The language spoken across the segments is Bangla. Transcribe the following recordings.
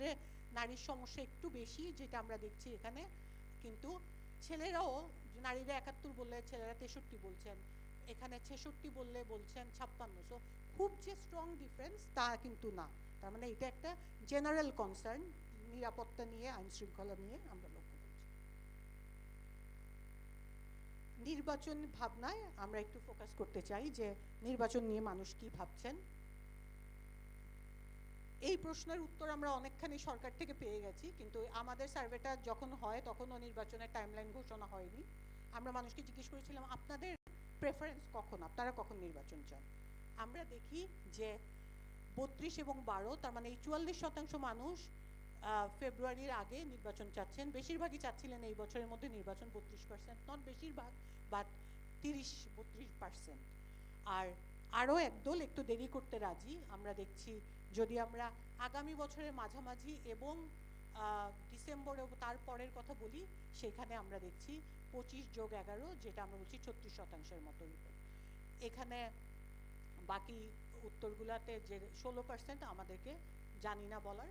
ক্ষেত্রে নারীর সমস্যা একটু বেশি, যেটা আমরা দেখছি এখানে। কিন্তু ছেলেরাও, নারীরা একাত্তর বললে ছেলেরা তেষট্টি বলছেন, এখানে ছেষট্টি বললে বলছেন ছাপ্পান্ন। সো খুব যে স্ট্রং ডিফারেন্স তা কিন্তু না। তার মানে এটা একটা জেনারেল কনসার্ন নিরাপত্তা নিয়ে আইন শৃঙ্খলা নিয়ে আমরা লক্ষ্য করছি। নির্বাচন ভাবনায় আমরা একটু ফোকাস করতে চাই যে, নির্বাচন নিয়ে মানুষ কি ভাবছেন? এই প্রশ্নের উত্তর আমরা অনেকখানি সরকার থেকে পেয়ে গেছি, কিন্তু আমাদের সার্ভেটা যখন হয় তখনও নির্বাচনের টাইমলাইন ঘোষণা হয়নি। আমরা মানুষকে জিজ্ঞেস করেছিলাম, আপনাদের প্রেফারেন্স কখন? আপনারা কখন নির্বাচন চান? আমরা দেখি যে বত্রিশ এবং বারো, তার মানে এই চুয়াল্লিশ শতাংশ মানুষ ফেব্রুয়ারির আগে নির্বাচন চাচ্ছেন। বেশিরভাগই চাচ্ছিলেন এই বছরের মধ্যে নির্বাচন বত্রিশ পার্সেন্ট নট বেশিরভাগ বাট তিরিশ, বত্রিশ পার্সেন্ট আর আরও একদল একটু দেরি করতে রাজি। আমরা দেখছি যদি আমরা আগামী বছরের মাঝামাঝি এবং ডিসেম্বরে তার পরের কথা বলি, সেখানে আমরা দেখছি পঁচিশ যোগ এগারো, যেটা আমরা বলছি ছত্রিশ শতাংশের মতো এখানে বাকি উত্তরগুলাতে যে ষোলো পার্সেন্ট আমাদেরকে জানি না বলার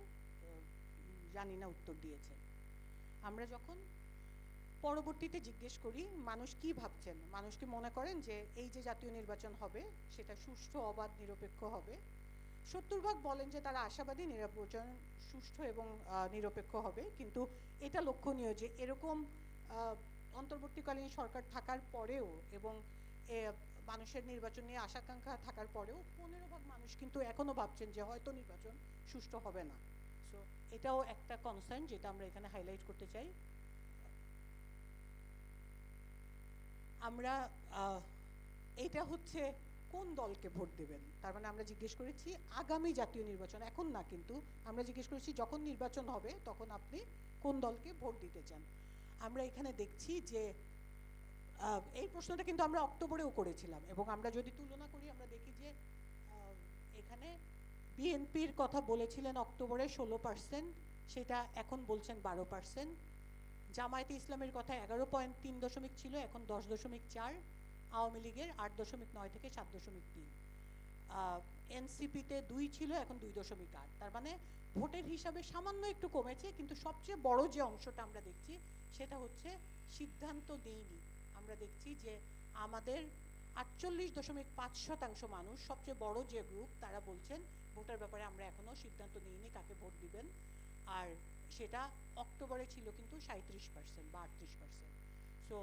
জানি না উত্তর দিয়েছে। আমরা যখন পরবর্তীতে জিজ্ঞেস করি, মানুষ কি ভাবছেন? মানুষ কি মনে করেন যে এই যে জাতীয় নির্বাচন হবে, সেটা সুষ্ঠু, অবাধ, নিরপেক্ষ হবে? সত্তর ভাগ বলেন যে তারা আশাবাদী নির্বাচন সুষ্ঠু এবং নিরপেক্ষ হবে। কিন্তু এটা লক্ষণীয় যে এরকম অন্তর্বর্তীকালীন সরকার থাকার পরেও এবং মানুষের নির্বাচন নিয়ে আশাকাঙ্ক্ষা থাকার পরেও পনেরো ভাগ মানুষ কিন্তু এখনও ভাবছেন যে হয়তো নির্বাচন সুষ্ঠু হবে না। সো এটাও একটা কনসার্ন যেটা আমরা এখানে হাইলাইট করতে চাই। আমরা এটা হচ্ছে কোন দলকে ভোট দেবেন? তার মানে আমরা জিজ্ঞেস করেছি আগামী জাতীয় নির্বাচন, এখন না কিন্তু। আমরা জিজ্ঞেস করেছি যখন নির্বাচন হবে, তখন আপনি কোন দলকে ভোট দিতে চান? আমরা এখানে দেখছি যে এই প্রশ্নটা কিন্তু আমরা অক্টোবরেও করেছিলাম এবং আমরা যদি তুলনা করি, আমরা দেখি যে এখানে বিএনপির কথা বলেছিলেন অক্টোবরে ষোলো পার্সেন্ট সেটা এখন বলছেন বারো পার্সেন্ট জামায়াতে ইসলামের কথা এগারো পয়েন্ট তিন দশমিক ছিল, এখন দশ দশমিক চার। আওয়ামী লীগের আট দশমিক নয় থেকে সাত দশমিক তিন। এনসিপিতে দুই ছিল, এখন দুই দশমিক আট। তার মানে ভোটের হিসাবে সামান্য একটু কমেছে, কিন্তু সবচেয়ে বড় যে অংশটা আমরা দেখছি, সেটা হচ্ছে সিদ্ধান্ত নেইনি আমরা দেখছি যে আমাদের আটচল্লিশ দশমিক পাঁচ শতাংশ মানুষ, সবচেয়ে বড় যে গ্রুপ তারা বলছেন, ভোটের ব্যাপারে আমরা এখনও সিদ্ধান্ত নিইনি কাকে ভোট দিবেন। আর সেটা অক্টোবরে ছিল কিন্তু সাঁত্রিশ পার্সেন্ট বা আটত্রিশ পার্সেন্ট সো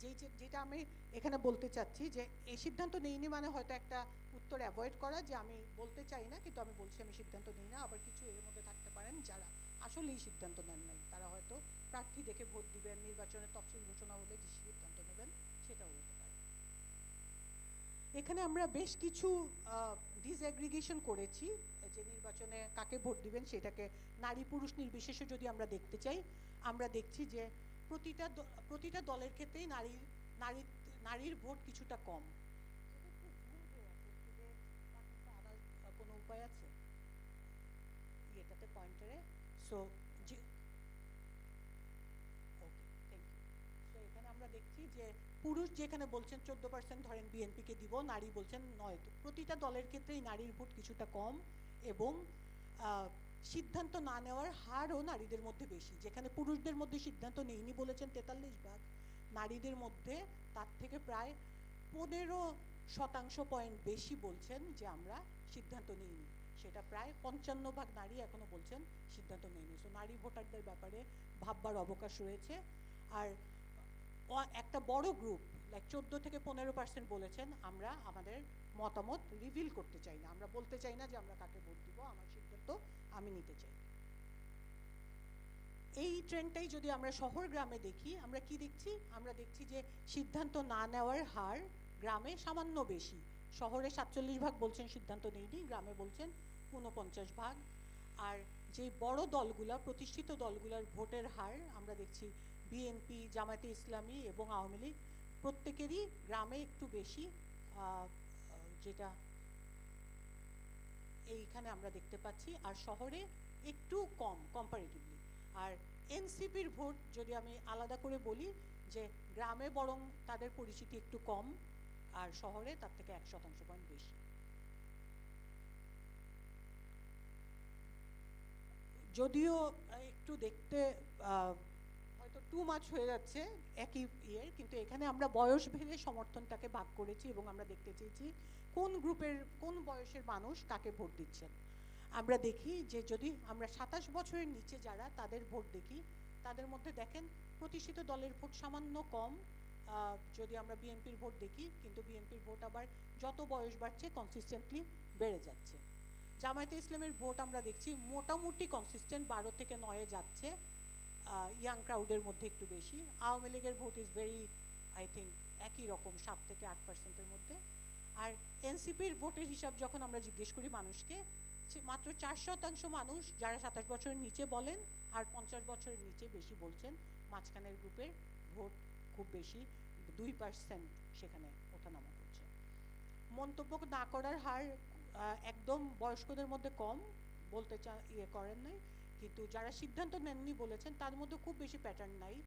যেই যেটা আমি এখানে বলতে চাচ্ছি যে, এই সিদ্ধান্ত নিইনি মানে হয়তো একটা উত্তর অ্যাভয়েড করা যে আমি বলতে চাই না, কিন্তু আমি বলছি আমি সিদ্ধান্ত নিই না, আবার কিছু এর মধ্যে থাকতে পারেন যারা আসলেই সিদ্ধান্ত নেন নাই। তারা হয়তো প্রার্থী দেখে ভোট দিবেন, নির্বাচনের তফসিল ঘোষণা হলে যে সিদ্ধান্ত নেবেন সেটাও হতে এখানে আমরা বেশ কিছু ডিসঅ্যাগ্রিগেশন করেছি, যে নির্বাচনে কাকে ভোট দিবেন সেটাকে নারী পুরুষ নির্বিশেষে যদি আমরা দেখতে চাই, আমরা দেখছি যে প্রতিটা প্রতিটা দলের ক্ষেত্রেই নারীর নারী, নারীর ভোট কিছুটা কম। কোনো উপায় আছে ইয়েটাতে পয়েন্টারে সো যে ওকে থ্যাংক ইউ সো এখানে আমরা দেখছি যে পুরুষ যেখানে বলছেন চোদ্দ পার্সেন্ট ধরেন বিএনপিকে দিব, নারী বলছেন নয়। প্রতিটা দলের ক্ষেত্রেই নারীর ভোট কিছুটা কম এবং সিদ্ধান্ত না নেওয়ার হারও নারীদের মধ্যে বেশি। যেখানে পুরুষদের মধ্যে সিদ্ধান্ত নেইনি বলেছেন তেতাল্লিশ ভাগ, নারীদের মধ্যে তার থেকে প্রায় পনেরো শতাংশ পয়েন্ট বেশি বলছেন যে আমরা সিদ্ধান্ত নিইনি। সেটা প্রায় পঞ্চান্ন ভাগ নারী এখনও বলছেন সিদ্ধান্ত নেয়নি সো নারী ভোটারদের ব্যাপারে ভাববার অবকাশ রয়েছে। আর একটা বড় গ্রুপ লাইক চোদ্দ থেকে পনেরো পার্সেন্ট বলেছেন, আমরা আমাদের মতামত রিভিল করতে চাই না। আমরা বলতে চাই না যে আমরা কাকে ভোট দিব, আমার সিদ্ধান্ত আমি নিতে চাই। এই ট্রেন্ডটাই যদি আমরা শহর গ্রামে দেখি, আমরা কি দেখছি? আমরা দেখছি যে সিদ্ধান্ত না নেওয়ার হার গ্রামে সামান্য বেশি। শহরে সাতচল্লিশ ভাগ বলছেন, সিদ্ধান্ত নেইনি গ্রামে বলছেন ঊনপঞ্চাশ ভাগ। আর যে বড় দলগুলা, প্রতিষ্ঠিত দলগুলোর ভোটের হার, আমরা দেখছি বিএনপি জামায়াতে ইসলামী এবং আওয়ামী লীগ প্রত্যেকেরই গ্রামে একটু বেশি যেটা এইখানে আমরা দেখতে পাচ্ছি, আর শহরে একটু কম কম্পারেটিভলি আর এনসিপির ভোট যদি আমি আলাদা করে বলি, যে গ্রামে বরং তাদের পরিচিতি একটু কম, আর শহরে তার থেকে এক শতাংশ পয়েন্ট বেশি। যদিও একটু দেখতে হয়তো টু মাচ হয়ে যাচ্ছে একই ইয়ের কিন্তু এখানে আমরা বয়স ভেদে সমর্থনটাকে ভাগ করেছি এবং আমরা দেখতে চেয়েছি কোন গ্রুপের, কোন বয়সের মানুষ কাকে ভোট দিচ্ছেন। আমরা দেখি যে যদি আমরা সাতাশ বছরের নিচে যারা, তাদের ভোট দেখি, তাদের মধ্যে দেখেন প্রতিষ্ঠিত দলের ভোট সামান্য কম যদি আমরা বিএনপির ভোট দেখি, কিন্তু বিএনপির ভোট আবার যত বয়স বাড়ছে কনসিস্টেন্টলি বেড়ে যাচ্ছে। জামায়াতে ইসলামের ভোট আমরা দেখছি মোটামুটি কনসিস্টেন্ট বারো থেকে নয়ে যাচ্ছে। ইয়াং ক্রাউডের মধ্যে একটু বেশি। আওয়ামী লীগের vote is very I think একই রকম, সাত থেকে আট পার্সেন্টের মধ্যে। আর এনসিপির ভোটের হিসাব যখন আমরা জিজ্ঞেস করি মানুষকে মাত্র চার শতাংশ মানুষ যারা সাতাশ বছরের নিচে বলেন আর পঞ্চাশ বছরের নিচে বেশি বলছেন, মাঝখানের গ্রুপের ভোট খুব বেশি, দুই পার্সেন্ট সেখানে ওঠানামা করছে। মন্তব্য না করার হার একদম বয়স্কদের মধ্যে কম, বলতে চা ইয়ে করেন নাই। কিন্তু যারা সিদ্ধান্ত নেননি বলেছেন তার মধ্যে খুব বেশি প্যাটার্ন নাই।